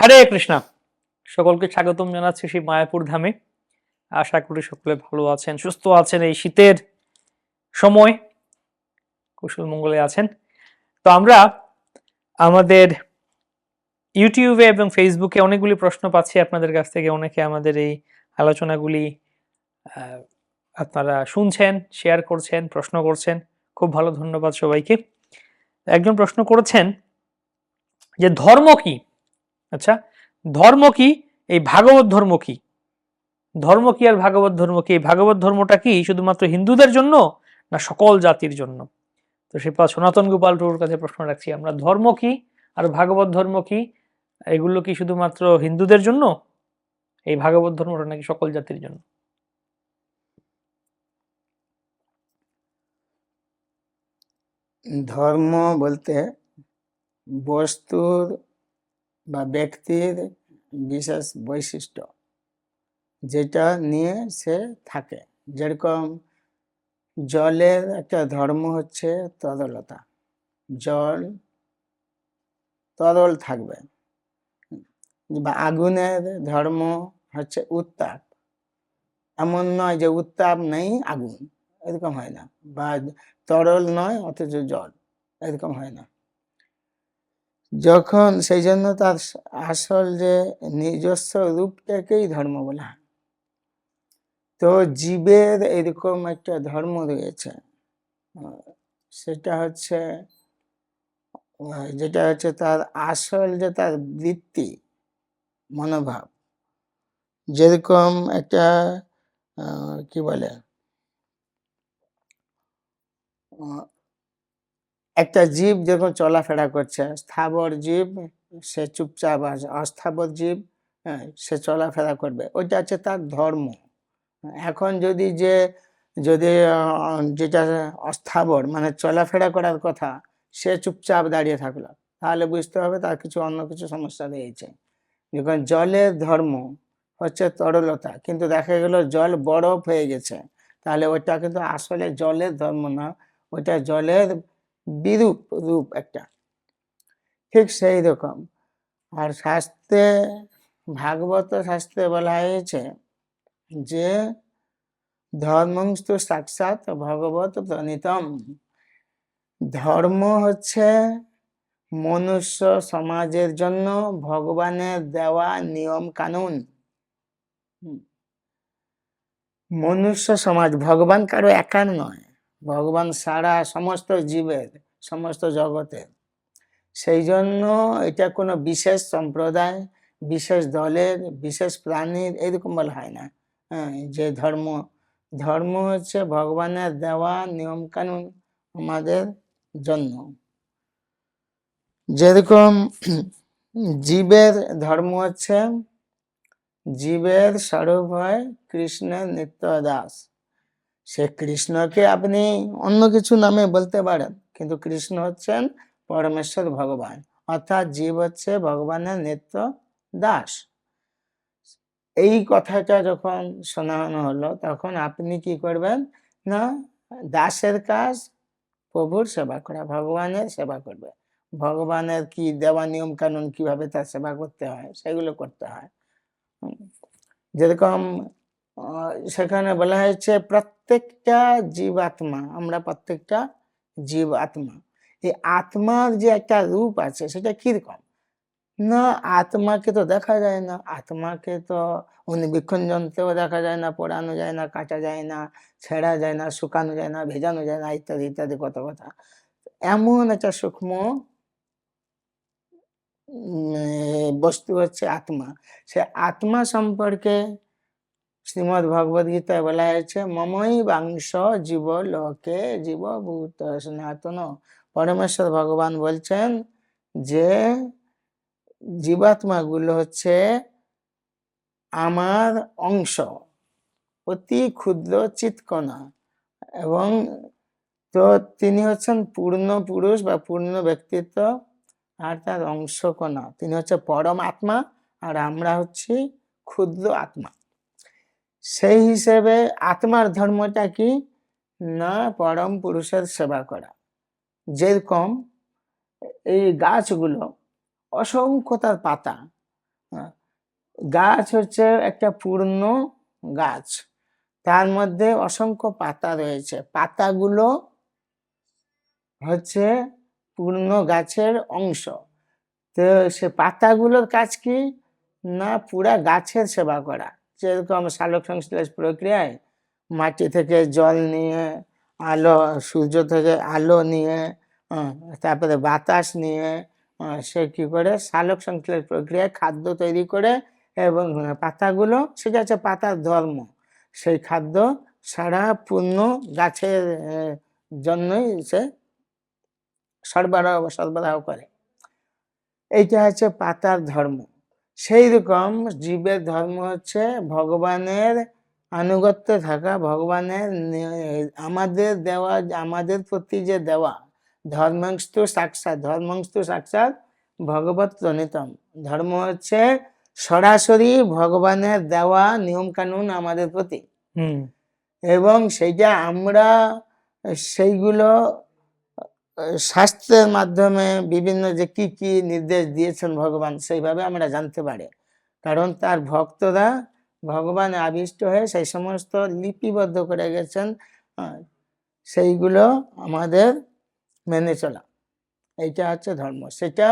হরে কৃষ্ণা। সকলকে স্বাগতম জানাচ্ছি সেই মায়াপুর ধামে। আশা করি সকলে ভালো আছেন, সুস্থ আছেন এই শীতের সময়। কুশল মঙ্গলে আছেন। তো আমরা আমাদের ইউটিউবে এবং ফেসবুকে অনেকগুলি প্রশ্ন পাচ্ছি আপনাদের কাছ থেকে। অনেকে আমাদের এই আলোচনাগুলি আপনারা শুনছেন শেয়ার করছেন, প্রশ্ন করছেন। খুব ভালো ধন্যবাদ সবাইকে। একজন প্রশ্ন করেছেন যে ধর্ম কি? আচ্ছা ধর্ম কি? এই ভাগবত ধর্ম কি? ধর্ম কি আর ভাগবত ধর্ম কি? এই ভাগবত ধর্মটা কি শুধুমাত্র হিন্দুদের জন্য না সকল জাতির জন্য? তো সে সনাতন গোপাল টুর কাছে প্রশ্ন রাখছি, আমরা ধর্ম কি আর ভাগবত ধর্ম কি? এগুলো কি শুধুমাত্র হিন্দুদের জন্য? এই ভাগবত ধর্মটা নাকি সকল জাতির জন্য? ধর্ম বলতে বস্তুর বা ব্যক্তির বিশেষ বৈশিষ্ট্য যেটা নিয়ে সে থাকে। যেরকম জলের একটা ধর্ম হচ্ছে তরলতা। জল তরল থাকবে। বা আগুনের ধর্ম হচ্ছে উত্তাপ। এমন নয় যে উত্তাপ নেই, আগুন। এরকম হয় না। বা তরল নয়, অথচ জল। এরকম হয় না। যখন সেই জন্য তার আসল যে নিজস্ব রূপটাকেই ধর্ম বলা হয়। তো জীবের এরকম একটা ধর্ম রয়েছে। সেটা হচ্ছে, যেটা হচ্ছে তার আসল যে তার বৃত্তি, মনোভাব, যেরকম একটা কি বলে? একটা জীব যখন চলাফেরা করছে স্থাবর জীব সে চুপচাপ আছে অস্থাবর জীব হ্যাঁ, সে চলাফেরা করবে। ওইটা হচ্ছে তার ধর্ম। এখন যদি যে যদি যেটা অস্থাবর মানে চলাফেরা করার কথা সে চুপচাপ দাঁড়িয়ে থাকল তাহলে বুঝতে হবে তার কিছু অন্য কিছু সমস্যা রয়েছে। যখন জলের ধর্ম হচ্ছে তরলতা কিন্তু দেখা গেল জল বরফ হয়ে গেছে তাহলে ওটা কিন্তু আসলে জলের ধর্ম না ওটা জলের বিরূপ, রূপ একটা। ঠিক সেই রকম। আর শাস্ত্রে, ভাগবত শাস্ত্রে বলা হয়েছে যে, ধর্মংস্তু সাক্ষাৎ ভগবত প্রণীতম। ধর্ম হচ্ছে মনুষ্য সমাজের জন্য ভগবানের দেওয়া নিয়ম কানুন। মনুষ্য সমাজ, ভগবান কারও একার নয়। ভগবান সারা সমস্ত জীবের, সমস্ত জগতের সেই জন্য এটা কোনো বিশেষ সম্প্রদায়, বিশেষ দলের, বিশেষ প্রাণীর এরকম বলা হয় না। হ্যাঁ যে ধর্ম ধর্ম হচ্ছে ভগবানের দেওয়া নিয়ম কানুন আমাদের জন্য। যেরকম জীবের ধর্ম হচ্ছে, জীবের স্বরূপ হয় কৃষ্ণের নিত্য দাস। সে কৃষ্ণকে আপনি অন্য কিছু নামে বলতে পারেন, কিন্তু কৃষ্ণ হচ্ছেন পরমেশ্বর ভগবান, অর্থাৎ জীব হচ্ছে ভগবানের নিত্য দাস। এই কথাটা যখন শোনানো হলো, তখন আপনি কি করবেন? না, দাসের কাজ প্রভুর সেবা করা, ভগবানের সেবা করবে। ভগবানের কি দেওয়া নিয়ম কানুন কীভাবে তার সেবা করতে হয়, সেগুলো করতে হয়। যেরকম সেখানে বলা হয়েছে প্রত্যেকটা জীবাত্মা, আমরা প্রত্যেকটা জীব আত্মা এই আত্মার যে একটা রূপ আছে সেটা কীরকম? না, আত্মাকে তো দেখা যায় না, আত্মাকে তো অনুবীক্ষণ যন্ত্রেও দেখা যায় না, পোড়ানো যায় না, কাটা যায় না, ছেঁড়া যায় না, শুকানো যায় না, ভেজানো যায় না, ইত্যাদি ইত্যাদি কত কথা। এমন একটা সূক্ষ্ম বস্তু হচ্ছে আত্মা। সে আত্মা সম্পর্কে শ্রীমদ ভগবদ গীতায় বলা হয়েছে মমই বাংশ জীব লোকে জীবভূত সনাতন পরমেশ্বর ভগবান বলছেন যে জীবাত্মাগুলো হচ্ছে আমার অংশ, অতি ক্ষুদ্র চিৎকণা। এবং তো তিনি হচ্ছেন পূর্ণ পুরুষ বা পূর্ণ ব্যক্তিত্ব, আর তার অংশকণা। তিনি হচ্ছে পরম আত্মা আর আমরা হচ্ছি ক্ষুদ্র আত্মা। সেই হিসেবে আত্মার ধর্মটা কি? না পরম পুরুষের সেবা করা। যেরকম এই গাছগুলো অসংখ্য তার পাতা। হ্যাঁ, গাছ হচ্ছে একটা পূর্ণ গাছ। তার মধ্যে অসংখ্য পাতা রয়েছে। পাতাগুলো হচ্ছে পূর্ণ গাছের অংশ। তো সে পাতাগুলোর কাজ কি? না পুরা গাছের সেবা করা। যেরকম সালোক সংশ্লেষ প্রক্রিয়ায় মাটি থেকে জল নিয়ে, আলো, সূর্য থেকে আলো নিয়ে তারপরে বাতাস নিয়ে সে কি করে? সালোক সংশ্লেষ প্রক্রিয়ায় খাদ্য তৈরি করে এবং পাতাগুলো, সেটা হচ্ছে পাতার ধর্ম। সেই খাদ্য সারা পূর্ণ গাছের জন্যই সে সরবরাহ সরবরাহ করে। এইটা হচ্ছে পাতার ধর্ম। সেই রকম জীবের ধর্ম হচ্ছে ভগবানের আনুগত্য থাকা ভগবানের আমাদের দেওয়া আমাদের প্রতি যে দেওয়া ধর্মাংস্তু সাক্ষাৎ ধর্মাংস্তু সাক্ষাৎ ভগবত প্রণীতম। ধর্ম হচ্ছে সরাসরি ভগবানের দেওয়া নিয়ম কানুন আমাদের প্রতি। এবং সেইটা আমরা সেইগুলো শাস্ত্রের মাধ্যমে বিভিন্ন যে কি কি নির্দেশ দিয়েছেন ভগবান, সেইভাবে আমরা জানতে পারি। কারণ তার ভক্তরা ভগবান আবিষ্ট হয়ে সেই সমস্ত লিপিবদ্ধ করে গেছেন সেইগুলো আমাদের মেনে চলা। এইটা হচ্ছে ধর্ম। সেটা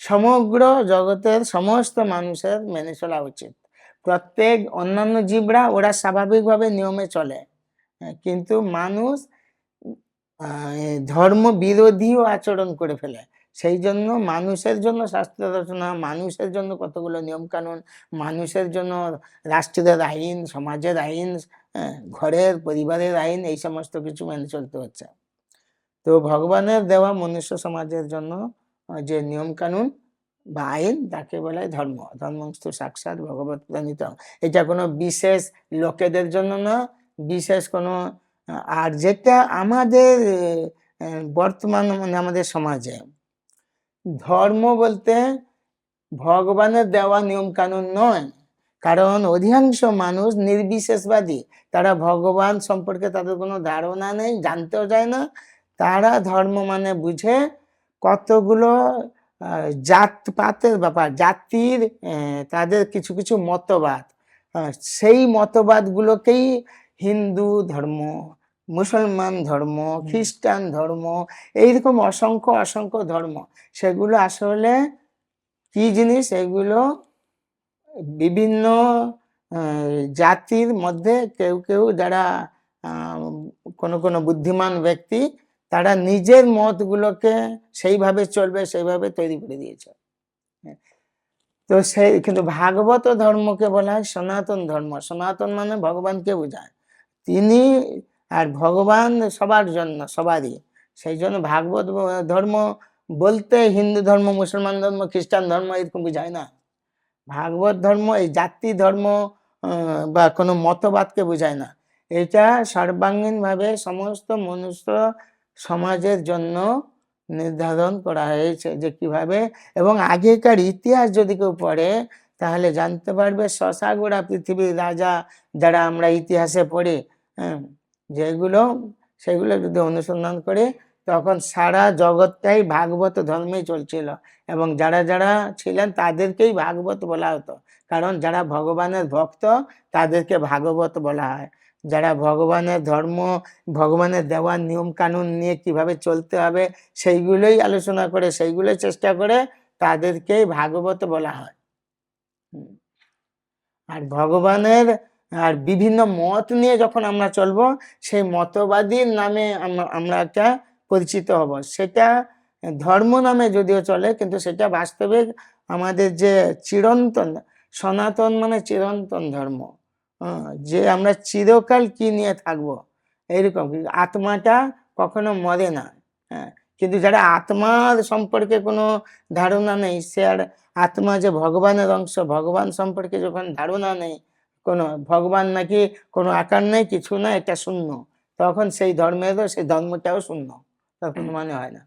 সমগ্র জগতের সমস্ত মানুষের মেনে চলা উচিত। প্রত্যেক অন্যান্য জীবরা ওরা স্বাভাবিকভাবে নিয়মে চলে। কিন্তু মানুষ ধর্ম বিরোধীও আচরণ করে ফেলে। সেই জন্য মানুষের জন্য শাস্ত্র রচনা মানুষের জন্য কতগুলো নিয়ম কানুন মানুষের জন্য রাষ্ট্রের আইন সমাজের আইন হ্যাঁ, ঘরের পরিবারের আইন এই সমস্ত কিছু মেনে চলতে হচ্ছে। তো ভগবানের দেওয়া মনুষ্য সমাজের জন্য যে নিয়ম কানুন বা আইন তাকে বলে ধর্ম। ধর্মস্তু সাক্ষাৎ ভগবত প্রণীত। এটা কোনো বিশেষ লোকেদের জন্য না বিশেষ কোনো আর যেটা আমাদের বর্তমান মানে আমাদের সমাজে, ধর্ম বলতে ভগবানের দেওয়া নিয়ম কানুন নয়। কারণ অধিকাংশ মানুষ নির্বিশেষবাদী। তারা ভগবান সম্পর্কে তাদের কোনো ধারণা নেই, জানতেও যায় না। তারা ধর্ম মানে বুঝে কতগুলো জাতপাতের ব্যাপার, জাতির তাদের কিছু কিছু মতবাদ। সেই মতবাদগুলোকেই হিন্দু ধর্ম মুসলমান ধর্ম খ্রিস্টান ধর্ম এইরকম অসংখ্য অসংখ্য ধর্ম। সেগুলো আসলে কি জিনিস? এগুলো বিভিন্ন জাতির মধ্যে কেউ কেউ যারা কোনো কোনো বুদ্ধিমান ব্যক্তি তারা নিজের মতগুলোকে সেইভাবে চলবে সেইভাবে তৈরি করে দিয়েছে। তো সেই কিন্তু ভাগবত ধর্মকে বলা হয় সনাতন ধর্ম। সনাতন মানে ভগবানকে বোঝায়। তিনি আর ভগবান সবার জন্য, সবারই। সেই জন্য ভাগবত ধর্ম বলতে হিন্দু ধর্ম, মুসলমান ধর্ম, খ্রিস্টান ধর্ম এরকম বোঝায় না। ভাগবত ধর্ম, এই জাতি ধর্ম বা কোনো মতবাদকে বোঝায় না। এটা সর্বাঙ্গীনভাবে সমস্ত মনুষ্য সমাজের জন্য নির্ধারণ করা হয়েছে যে কীভাবে। এবং আগেকার ইতিহাস যদি কেউ পড়ে, তাহলে জানতে পারবে শশাগোড়া পৃথিবীর রাজা যারা আমরা ইতিহাসে পড়ি যেগুলো, সেগুলো যদি অনুসন্ধান করে, তখন সারা জগৎটাই ভাগবত ধর্মেই চলছিল এবং যারা যারা ছিলেন তাদেরকেই ভাগবত বলা হতো। কারণ যারা ভগবানের ভক্ত, তাদেরকে ভাগবত বলা হয়। যারা ভগবানের ধর্ম, ভগবানের দেওয়ার নিয়ম কানুন নিয়ে কীভাবে চলতে হবে, সেইগুলোই আলোচনা করে, সেইগুলোই চেষ্টা করে তাদেরকেই ভাগবত বলা হয়। আর ভগবানের আর বিভিন্ন মত নিয়ে যখন আমরা চলবো, সেই মতবাদীর নামে আমরা একটা পরিচিত হব। সেটা ধর্ম নামে যদিও চলে, কিন্তু সেটা বাস্তবে আমাদের যে চিরন্তন, সনাতন মানে চিরন্তন ধর্ম। যে আমরা চিরকাল কি নিয়ে থাকব, এইরকম। আত্মাটা কখনো মরে না হ্যাঁ। কিন্তু যারা আত্মার সম্পর্কে কোনো ধারণা নেই, সে আর আত্মা যে ভগবানের অংশ, ভগবান সম্পর্কে যখন ধারণা নেই কোনো ভগবান নাকি কোনো আকার নেই কিছু না এটা শূন্য। তখন সেই ধর্মেরও সেই ধর্মটাও শূন্য। তখন মানে হয় না।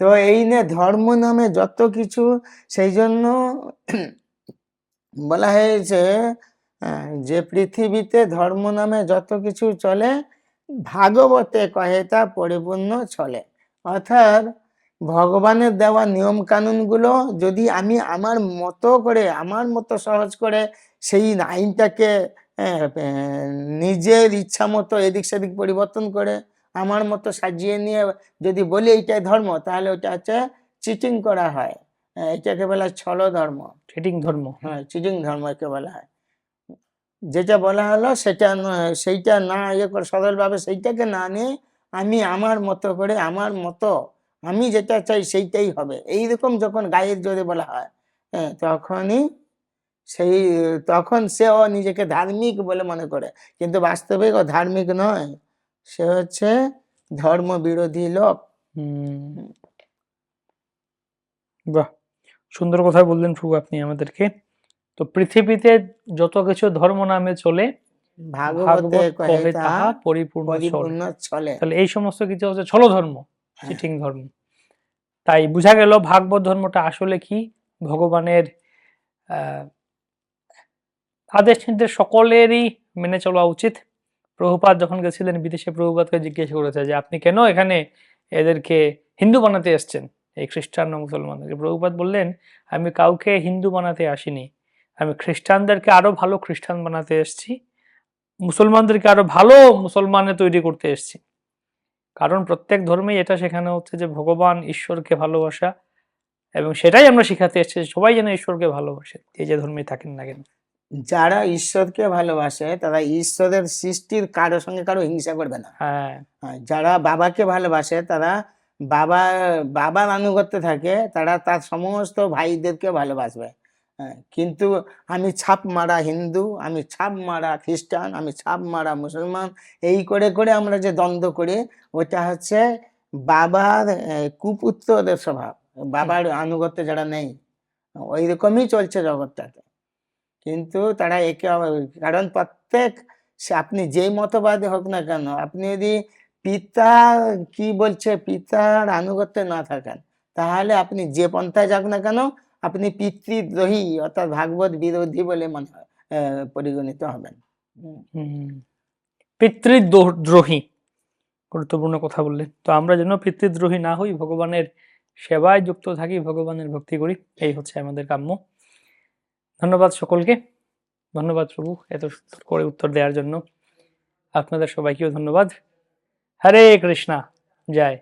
তো এই নিয়ে ধর্ম নামে যত কিছু সেই জন্য বলা হয়েছে যে পৃথিবীতে ধর্ম নামে যত কিছু চলে ভাগবতে কহে তা পরিপূর্ণ চলে। অর্থাৎ ভগবানের দেওয়া নিয়ম কানুনগুলো যদি আমি আমার মতো করে আমার মতো সহজ করে সেই আইনটাকে নিজের ইচ্ছা মতো এদিক সেদিক পরিবর্তন করে আমার মতো সাজিয়ে নিয়ে যদি বলি এইটাই ধর্ম তাহলে ওটা হচ্ছে চিটিং করা হয়। এটাকে বলা হয় ছল ধর্ম। চিটিং ধর্ম। হ্যাঁ চিটিং ধর্মকে বলা হয়। যেটা বলা হলো সেটা সেইটা না ইয়ে করে সরলভাবে সেইটাকে না নিয়ে আমি আমার মতো করে আমার মতো আমি যেটা চাই সেইটাই হবে। এইরকম যখন গায়ের জোরে বলা হয় হ্যাঁ তখনই সেই তখন সেও নিজেকে ধার্মিক বলে মনে করে। কিন্তু বাস্তবিক ও ধার্মিক নয় সে হচ্ছে ধর্ম বিরোধী লোক। হুম। বাহ! সুন্দর কথা বললেন প্রভু আপনি আমাদেরকে। তো পৃথিবীতে যত কিছু ধর্ম নামে চলে ভাগবতে কহে তাহা পরিপূর্ণ চলে। তাহলে এই সমস্ত কিছু হচ্ছে ছল ধর্ম। চিটিং ধর্ম। তাই বোঝা গেল ভাগবত ধর্মটা আসলে কি? ভগবানের আদেশ নির্দেশ সকলেরই মেনে চলা উচিত। প্রভুপাত যখন গেছিলেন বিদেশে, প্রভুপাতকে জিজ্ঞেস করেছে যে, আপনি কেন এখানে এদেরকে হিন্দু বানাতে এসছেন? এই খ্রিস্টান মুসলমানদেরকে? প্রভুপাত বললেন, আমি কাউকে হিন্দু বানাতে আসিনি। আমি খ্রিস্টানদেরকে আরও ভালো খ্রিস্টান বানাতে এসেছি। মুসলমানদেরকে আরও ভালো মুসলমানে তৈরি করতে এসেছি। কারণ প্রত্যেক ধর্মেই এটা শেখানো হচ্ছে যে ভগবান ঈশ্বরকে ভালোবাসা এবং সেটাই আমরা শিখাতে এসেছি সবাই যেন ঈশ্বরকে ভালোবাসে এই যে ধর্মে থাকেন না কেন। যারা ঈশ্বরকে ভালোবাসে তারা ঈশ্বরের সৃষ্টির কারও সঙ্গে কারও হিংসা করবে না। হ্যাঁ। হ্যাঁ, যারা বাবাকে ভালোবাসে তারা বাবা বাবার আনুগত্য থাকে তারা তার সমস্ত ভাইদেরকে ভালোবাসবে। কিন্তু আমি ছাপ মারা হিন্দু, আমি ছাপ মারা খ্রিস্টান, আমি ছাপ মারা মুসলমান, এই করে করে আমরা যে দ্বন্দ্ব করি, ওটা হচ্ছে বাবার কুপুত্রদের স্বভাব। বাবার আনুগত্য যারা নেই ওই রকমই চলছে জগৎটাতে। কিন্তু তারা একে কারণ প্রত্যেক আপনি যেই মতবাদী হোক না কেন, আপনি যদি পিতা, কি বলছে, পিতার আনুগত্যে না থাকেন, তাহলে আপনি যে পন্থায় যাক না কেন আপনি পিতৃদ্রোহী অর্থাৎ ভাগবত বিরোধী বলে মনে পরিগণিত হবেন। পিতৃদ্রোহী, গুরুত্বপূর্ণ কথা বললেন। তো আমরা যেন পিতৃদ্রোহী না হই, ভগবানের সেবায় যুক্ত থাকি, ভগবানের ভক্তি করি, এই হচ্ছে আমাদের কাম্য। ধন্যবাদ সকলকে। ধন্যবাদ প্রভু, এত সুন্দর করে উত্তর দেওয়ার জন্য। আপনাদের সবাইকেও ধন্যবাদ। হরে কৃষ্ণা, জয়।